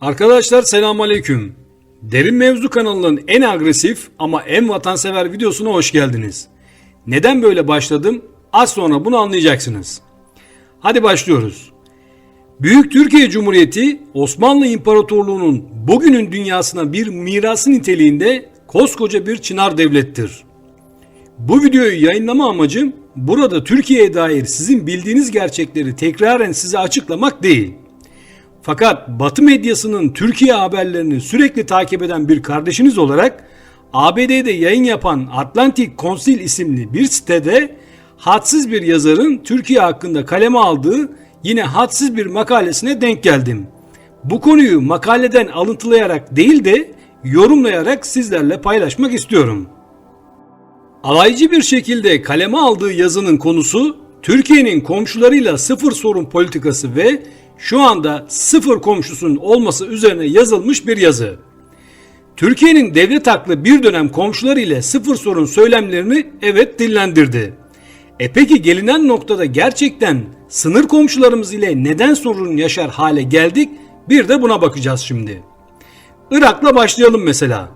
Arkadaşlar selamünaleyküm. Derin Mevzu kanalının en agresif ama en vatansever videosuna hoş geldiniz. Neden böyle başladım? Az sonra bunu anlayacaksınız. Hadi başlıyoruz. Büyük Türkiye Cumhuriyeti Osmanlı İmparatorluğu'nun bugünün dünyasına bir mirası niteliğinde koskoca bir çınar devlettir. Bu videoyu yayınlama amacım burada Türkiye'ye dair sizin bildiğiniz gerçekleri tekraren size açıklamak değil. Fakat Batı medyasının Türkiye haberlerini sürekli takip eden bir kardeşiniz olarak ABD'de yayın yapan Atlantic Council isimli bir sitede hadsiz bir yazarın Türkiye hakkında kaleme aldığı yine hadsiz bir makalesine denk geldim. Bu konuyu makaleden alıntılayarak değil de yorumlayarak sizlerle paylaşmak istiyorum. Alaycı bir şekilde kaleme aldığı yazının konusu Türkiye'nin komşularıyla sıfır sorun politikası ve şu anda sıfır komşusunun olması üzerine yazılmış bir yazı. Türkiye'nin devlet haklı bir dönem komşuları ile sıfır sorun söylemlerini evet dillendirdi. E peki gelinen noktada gerçekten sınır komşularımız ile neden sorun yaşar hale geldik? Bir de buna bakacağız şimdi. Irak'la başlayalım mesela.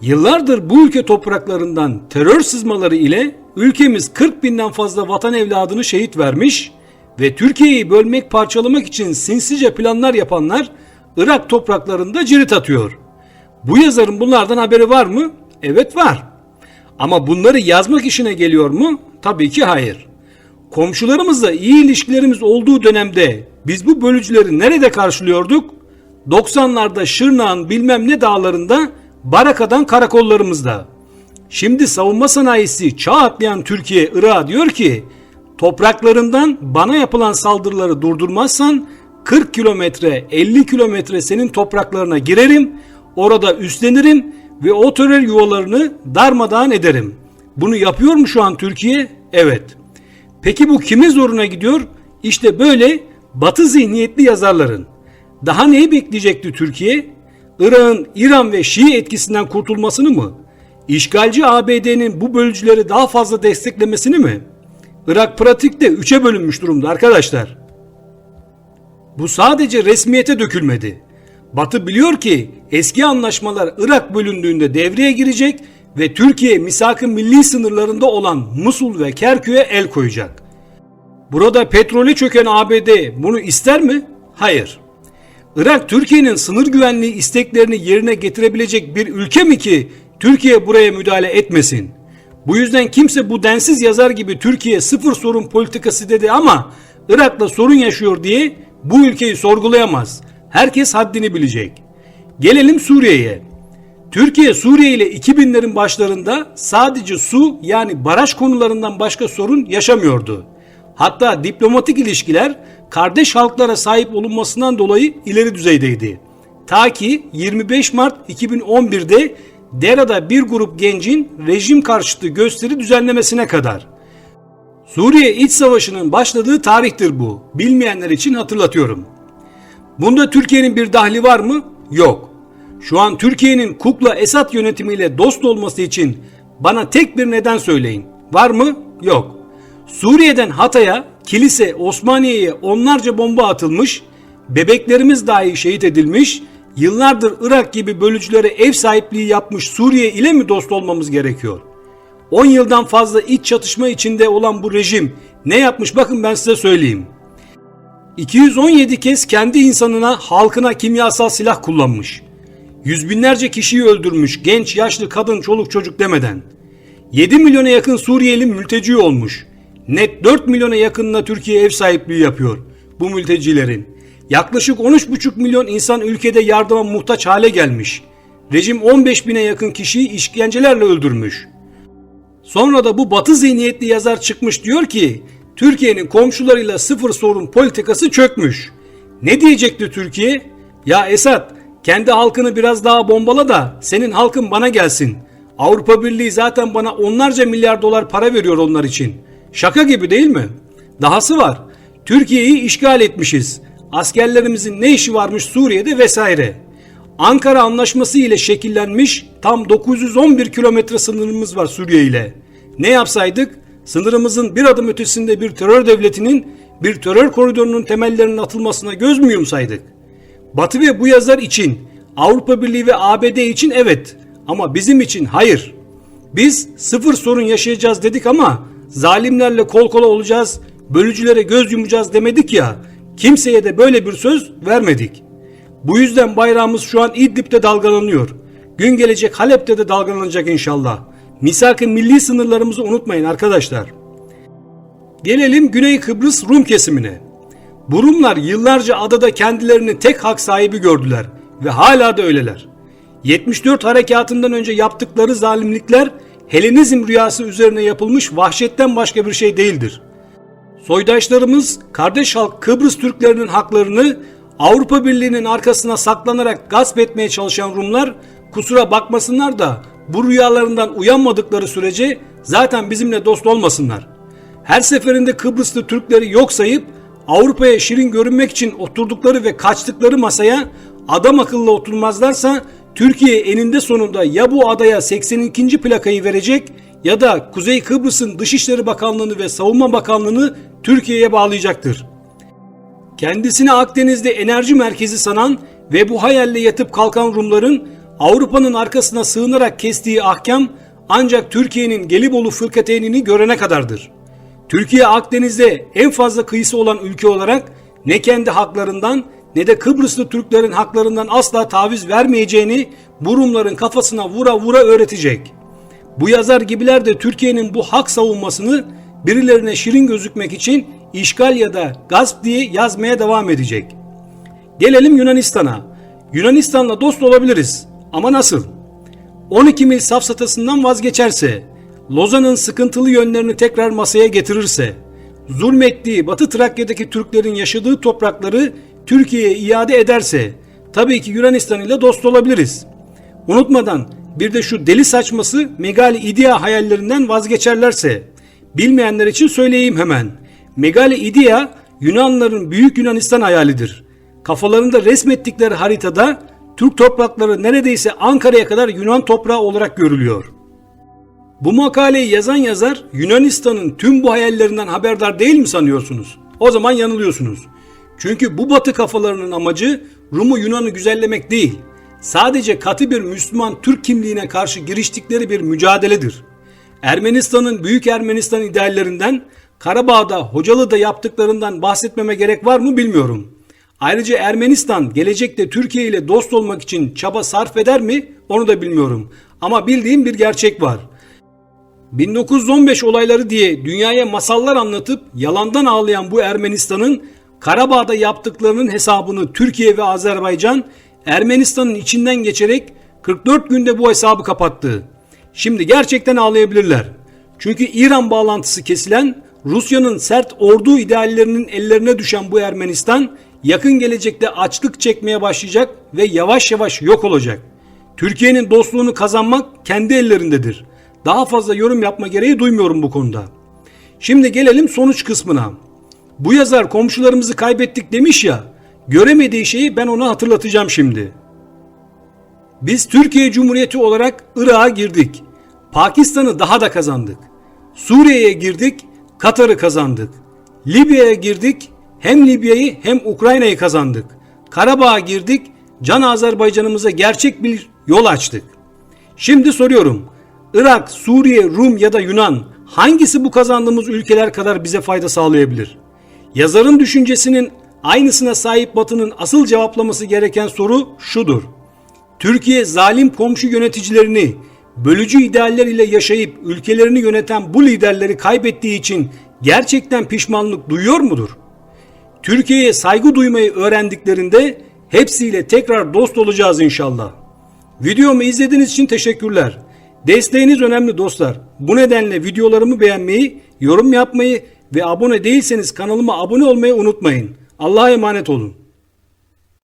Yıllardır bu ülke topraklarından terör sızmaları ile ülkemiz 40 binden fazla vatan evladını şehit vermiş ve Türkiye'yi bölmek parçalamak için sinsice planlar yapanlar Irak topraklarında cirit atıyor. Bu yazarın bunlardan haberi var mı? Evet var. Ama bunları yazmak işine geliyor mu? Tabii ki hayır. Komşularımızla iyi ilişkilerimiz olduğu dönemde biz bu bölücüleri nerede karşılıyorduk? 90'larda Şırnak'ın bilmem ne dağlarında Baraka'dan karakollarımızda. Şimdi savunma sanayisi çağ atlayan Türkiye Irak'a diyor ki topraklarından bana yapılan saldırıları durdurmazsan 40 kilometre 50 kilometre senin topraklarına girerim orada üstlenirim ve o terör yuvalarını darmadağın ederim. Bunu yapıyor mu şu an Türkiye? Evet. Peki bu kimin zoruna gidiyor? İşte böyle batı zihniyetli yazarların. Daha neyi bekleyecekti Türkiye? Irak'ın İran ve Şii etkisinden kurtulmasını mı? İşgalci ABD'nin bu bölücüleri daha fazla desteklemesini mi? Irak pratikte üçe bölünmüş durumda arkadaşlar. Bu sadece resmiyete dökülmedi. Batı biliyor ki eski anlaşmalar Irak bölündüğünde devreye girecek ve Türkiye misak-ı milli sınırlarında olan Musul ve Kerkük'e el koyacak. Burada petrole çöken ABD bunu ister mi? Hayır. Irak Türkiye'nin sınır güvenliği isteklerini yerine getirebilecek bir ülke mi ki Türkiye buraya müdahale etmesin? Bu yüzden kimse bu densiz yazar gibi Türkiye sıfır sorun politikası dedi ama Irak'ta sorun yaşıyor diye bu ülkeyi sorgulayamaz. Herkes haddini bilecek. Gelelim Suriye'ye. Türkiye Suriye ile 2000'lerin başlarında sadece su yani baraj konularından başka sorun yaşamıyordu. Hatta diplomatik ilişkiler kardeş halklara sahip olunmasından dolayı ileri düzeydeydi. Ta ki 25 Mart 2011'de Dera'da bir grup gencin rejim karşıtı gösteri düzenlemesine kadar. Suriye İç Savaşı'nın başladığı tarihtir bu. Bilmeyenler için hatırlatıyorum. Bunda Türkiye'nin bir dahli var mı? Yok. Şu an Türkiye'nin Kukla Esad yönetimiyle dost olması için bana tek bir neden söyleyin. Var mı? Yok. Suriye'den Hatay'a, kilise, Osmaniye'ye onlarca bomba atılmış, bebeklerimiz dahi şehit edilmiş, yıllardır Irak gibi bölücülere ev sahipliği yapmış Suriye ile mi dost olmamız gerekiyor? 10 yıldan fazla iç çatışma içinde olan bu rejim ne yapmış bakın ben size söyleyeyim. 217 kez kendi insanına, halkına kimyasal silah kullanmış. Yüz binlerce kişiyi öldürmüş, genç, yaşlı, kadın, çoluk, çocuk demeden. 7 milyona yakın Suriyeli mülteci olmuş. Net 4 milyona yakınına Türkiye ev sahipliği yapıyor bu mültecilerin. Yaklaşık 13,5 milyon insan ülkede yardıma muhtaç hale gelmiş. Rejim 15 bine yakın kişiyi işkencelerle öldürmüş. Sonra da bu batı zihniyetli yazar çıkmış diyor ki Türkiye'nin komşularıyla sıfır sorun politikası çökmüş. Ne diyecekti Türkiye? Ya Esat kendi halkını biraz daha bombala da senin halkın bana gelsin. Avrupa Birliği zaten bana onlarca milyar dolar para veriyor onlar için. Şaka gibi değil mi? Dahası var. Türkiye'yi işgal etmişiz. Askerlerimizin ne işi varmış Suriye'de vesaire. Ankara Anlaşması ile şekillenmiş tam 911 kilometre sınırımız var Suriye ile. Ne yapsaydık? Sınırımızın bir adım ötesinde bir terör devletinin bir terör koridorunun temellerinin atılmasına göz mü yumsaydık? Batı ve bu yazar için, Avrupa Birliği ve ABD için evet ama bizim için hayır. Biz sıfır sorun yaşayacağız dedik ama zalimlerle kol kola olacağız, bölücülere göz yumacağız demedik ya. Kimseye de böyle bir söz vermedik. Bu yüzden bayrağımız şu an İdlib'de dalgalanıyor. Gün gelecek Halep'te de dalgalanacak inşallah. Misak-ı milli sınırlarımızı unutmayın arkadaşlar. Gelelim Güney Kıbrıs Rum kesimine. Bu Rumlar yıllarca adada kendilerini tek hak sahibi gördüler ve hala da öyleler. 74 harekatından önce yaptıkları zalimlikler Helenizm rüyası üzerine yapılmış vahşetten başka bir şey değildir. Soydaşlarımız kardeş halk Kıbrıs Türklerinin haklarını Avrupa Birliği'nin arkasına saklanarak gasp etmeye çalışan Rumlar kusura bakmasınlar da bu rüyalarından uyanmadıkları sürece zaten bizimle dost olmasınlar. Her seferinde Kıbrıslı Türkleri yok sayıp Avrupa'ya şirin görünmek için oturdukları ve kaçtıkları masaya adam akıllı oturmazlarsa Türkiye eninde sonunda ya bu adaya 82. plakayı verecek ya da Kuzey Kıbrıs'ın Dışişleri Bakanlığı'nı ve Savunma Bakanlığı'nı Türkiye'ye bağlayacaktır. Kendisini Akdeniz'de enerji merkezi sanan ve bu hayalle yatıp kalkan Rumların Avrupa'nın arkasına sığınarak kestiği ahkam ancak Türkiye'nin Gelibolu fırkateynini görene kadardır. Türkiye Akdeniz'de en fazla kıyısı olan ülke olarak ne kendi haklarından ne de Kıbrıslı Türklerin haklarından asla taviz vermeyeceğini bu Rumların kafasına vura vura öğretecek. Bu yazar gibiler de Türkiye'nin bu hak savunmasını birilerine şirin gözükmek için işgal ya da gasp diye yazmaya devam edecek. Gelelim Yunanistan'a. Yunanistan'la dost olabiliriz ama nasıl? 12 mil safsatasından vazgeçerse, Lozan'ın sıkıntılı yönlerini tekrar masaya getirirse, zulmettiği Batı Trakya'daki Türklerin yaşadığı toprakları Türkiye'ye iade ederse, tabii ki Yunanistan ile dost olabiliriz. Unutmadan bir de şu deli saçması Megali İdea hayallerinden vazgeçerlerse, bilmeyenler için söyleyeyim hemen. Megali İdea Yunanların Büyük Yunanistan hayalidir. Kafalarında resmettikleri haritada Türk toprakları neredeyse Ankara'ya kadar Yunan toprağı olarak görülüyor. Bu makaleyi yazan yazar Yunanistan'ın tüm bu hayallerinden haberdar değil mi sanıyorsunuz? O zaman yanılıyorsunuz. Çünkü bu batı kafalarının amacı Rum'u Yunan'ı güzellemek değil. Sadece katı bir Müslüman Türk kimliğine karşı giriştikleri bir mücadeledir. Ermenistan'ın Büyük Ermenistan ideallerinden Karabağ'da Hocalı'da yaptıklarından bahsetmeme gerek var mı bilmiyorum. Ayrıca Ermenistan gelecekte Türkiye ile dost olmak için çaba sarf eder mi onu da bilmiyorum. Ama bildiğim bir gerçek var. 1915 olayları diye dünyaya masallar anlatıp yalandan ağlayan bu Ermenistan'ın Karabağ'da yaptıklarının hesabını Türkiye ve Azerbaycan Ermenistan'ın içinden geçerek 44 günde bu hesabı kapattı. Şimdi gerçekten ağlayabilirler. Çünkü İran bağlantısı kesilen Rusya'nın sert ordu ideallerinin ellerine düşen bu Ermenistan yakın gelecekte açlık çekmeye başlayacak ve yavaş yavaş yok olacak. Türkiye'nin dostluğunu kazanmak kendi ellerindedir. Daha fazla yorum yapma gereği duymuyorum bu konuda. Şimdi gelelim sonuç kısmına. Bu yazar komşularımızı kaybettik demiş ya, göremediği şeyi ben ona hatırlatacağım şimdi. Biz Türkiye Cumhuriyeti olarak Irak'a girdik. Pakistan'ı daha da kazandık. Suriye'ye girdik, Katar'ı kazandık. Libya'ya girdik, hem Libya'yı hem Ukrayna'yı kazandık. Karabağ'a girdik, Can Azerbaycan'ımıza gerçek bir yol açtık. Şimdi soruyorum. Irak, Suriye, Rum ya da Yunan hangisi bu kazandığımız ülkeler kadar bize fayda sağlayabilir? Yazarın düşüncesinin aynısına sahip Batı'nın asıl cevaplaması gereken soru şudur. Türkiye zalim komşu yöneticilerini, bölücü idealler ile yaşayıp ülkelerini yöneten bu liderleri kaybettiği için gerçekten pişmanlık duyuyor mudur? Türkiye'ye saygı duymayı öğrendiklerinde hepsiyle tekrar dost olacağız inşallah. Videomu izlediğiniz için teşekkürler. Desteğiniz önemli dostlar. Bu nedenle videolarımı beğenmeyi, yorum yapmayı ve abone değilseniz kanalıma abone olmayı unutmayın. Allah'a emanet olun.